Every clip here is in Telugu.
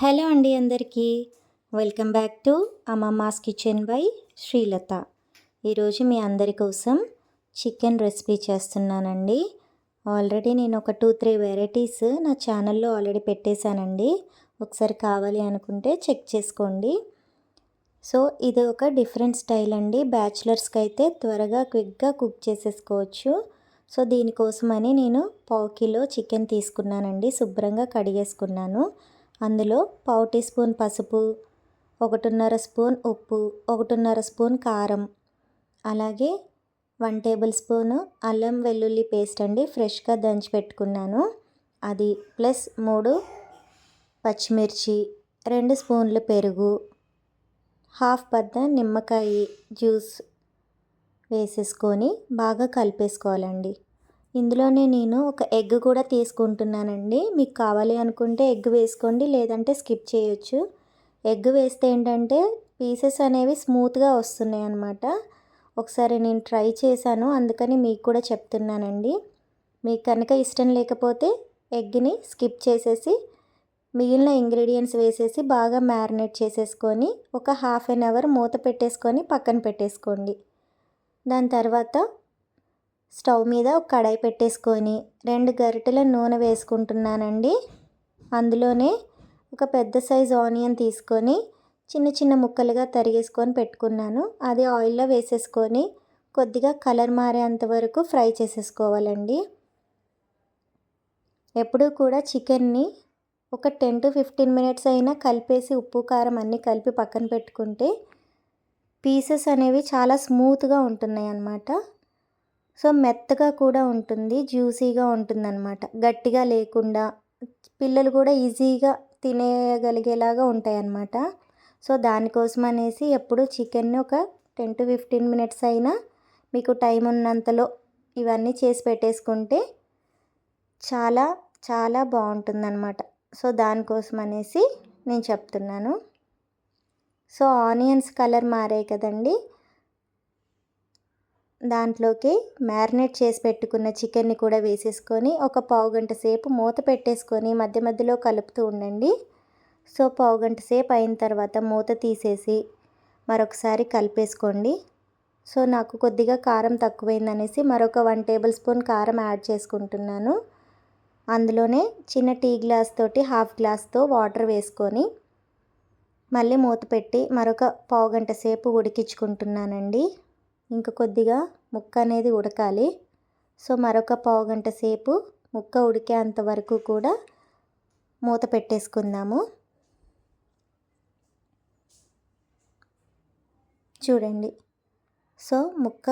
హలో అండి అందరికీ. Welcome back to Ammamma's kitchen by Srilatha. ఈరోజు మీ అందరి కోసం చికెన్ రెసిపీ చేస్తున్నానండి. ఆల్రెడీ నేను ఒక టూ త్రీ వెరైటీస్ నా ఛానల్లో ఆల్రెడీ పెట్టేశానండి. ఒకసారి కావాలి అనుకుంటే చెక్ చేసుకోండి. సో ఇది ఒక డిఫరెంట్ స్టైల్ అండి. బ్యాచిలర్స్కి అయితే త్వరగా క్విక్గా కుక్ చేసేసుకోవచ్చు. సో దీనికోసమని నేను పావు కిలో చికెన్ తీసుకున్నానండి. శుభ్రంగా కడిగేసుకున్నాను. అందులో పావు టీ స్పూన్ పసుపు ఒకటిన్నర స్పూన్ ఉప్పు ఒకటిన్నర స్పూన్ కారం. అలాగే వన్ టేబుల్ స్పూను అల్లం వెల్లుల్లి పేస్ట్ అండి ఫ్రెష్గా దంచి పెట్టుకున్నాను. అది ప్లస్ మూడు పచ్చిమిర్చి రెండు స్పూన్లు పెరుగు హాఫ్ బద్ద నిమ్మకాయ జ్యూస్ వేసేసుకొని బాగా కలిపేసుకోవాలండి. ఇందులోనే నేను ఒక ఎగ్ కూడా తీసుకుంటున్నానండి. మీకు కావాలి అనుకుంటే ఎగ్ వేసుకోండి లేదంటే స్కిప్ చేయొచ్చు. ఎగ్ వేస్తే ఏంటంటే పీసెస్ అనేవి స్మూత్గా వస్తున్నాయి అన్నమాట. ఒకసారి నేను ట్రై చేశాను అందుకని మీకు కూడా చెప్తున్నానండి. మీకు కనుక ఇష్టం లేకపోతే ఎగ్ని స్కిప్ చేసేసి మిగిలిన ఇంగ్రీడియంట్స్ వేసేసి బాగా మ్యారినేట్ చేసేసుకొని ఒక హాఫ్ అన్ అవర్ మూత పెట్టేసుకొని పక్కన పెట్టేసుకోండి. దాని తర్వాత స్టవ్ మీద ఒక కడాయి పెట్టేసుకొని రెండు గరిటెల నూనె వేసుకుంటున్నానండి. అందులోనే ఒక పెద్ద సైజు ఆనియన్ తీసుకొని చిన్న చిన్న ముక్కలుగా తరిగేసుకొని పెట్టుకున్నాను. అది ఆయిల్లో వేసేసుకొని కొద్దిగా కలర్ మారేంత వరకు ఫ్రై చేసేసుకోవాలండి. ఎప్పుడూ కూడా చికెన్ని ఒక టెన్ టు ఫిఫ్టీన్ మినిట్స్ అయినా కలిపేసి ఉప్పు కారం అన్నీ కలిపి పక్కన పెట్టుకుంటే పీసెస్ అనేవి చాలా స్మూత్గా ఉంటున్నాయి అన్నమాట సో మెత్తగా కూడా ఉంటుంది జ్యూసీగా ఉంటుందన్నమాట. గట్టిగా లేకుండా పిల్లలు కూడా ఈజీగా తినేయగలిగేలాగా ఉంటాయన్నమాట. సో దానికోసం అనేసి ఎప్పుడు చికెన్ని ఒక టెన్ టు ఫిఫ్టీన్ మినిట్స్ అయినా మీకు టైం ఉన్నంతలో ఇవన్నీ చేసి పెట్టేసుకుంటే చాలా చాలా బాగుంటుందన్నమాట. సో దానికోసం అనేసి నేను చెప్తున్నాను. సో ఆనియన్స్ కలర్ మారాయి కదండి. దాంట్లోకి మ్యారినేట్ చేసి పెట్టుకున్న చికెన్ని కూడా వేసేసుకొని ఒక పావు గంట సేపు మూత పెట్టేసుకొని మధ్య మధ్యలో కలుపుతూ ఉండండి. సో పావు గంట సేపు అయిన తర్వాత మూత తీసేసి మరొకసారి కలిపేసుకోండి. సో నాకు కొద్దిగా కారం తక్కువైందనేసి మరొక వన్ టేబుల్ స్పూన్ కారం యాడ్ చేసుకుంటున్నాను. అందులోనే చిన్న టీ గ్లాస్ తోటి హాఫ్ గ్లాస్తో వాటర్ వేసుకొని మళ్ళీ మూత పెట్టి మరొక పావు గంట సేపు ఉడికించుకుంటున్నానండి. ఇంకా కొద్దిగా ముక్క అనేది ఉడకాలి. సో మరొక పావు గంట సేపు ముక్క ఉడికేంత వరకు కూడా మూత పెట్టేసుకుందాము. చూడండి. సో ముక్క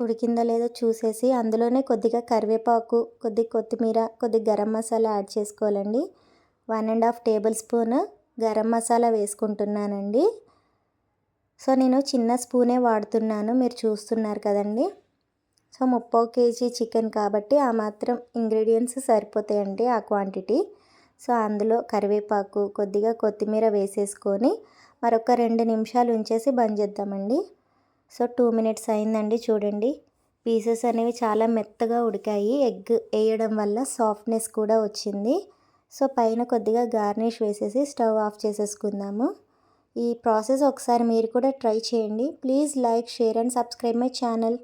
ఉడికిందో లేదో చూసేసి అందులోనే కొద్దిగా కరివేపాకు కొద్ది కొత్తిమీర కొద్ది గరం మసాలా యాడ్ చేసుకోవాలండి. One and half tablespoon garam masala వేసుకుంటున్నానండి. సో నేను చిన్న స్పూనే వాడుతున్నాను. మీరు చూస్తున్నారు కదండి. సో ముప్పై కేజీ చికెన్ కాబట్టి ఆ మాత్రం ఇంగ్రీడియంట్స్ సరిపోతాయండి ఆ క్వాంటిటీ. సో అందులో కరివేపాకు కొద్దిగా కొత్తిమీర వేసేసుకొని మరొక రెండు నిమిషాలు ఉంచేసి బంద్ చేద్దామండి. సో టూ మినిట్స్ అయిందండి చూడండి. పీసెస్ అనేవి చాలా మెత్తగా ఉడికాయి. ఎగ్ వేయడం వల్ల సాఫ్ట్నెస్ కూడా వచ్చింది. సో పైన కొద్దిగా గార్నిష్ వేసేసి స్టవ్ ఆఫ్ చేసేసుకుందాము. ఈ ప్రాసెస్ ఒకసారి మీరు కూడా ట్రై చేయండి. Please like share and subscribe my channel.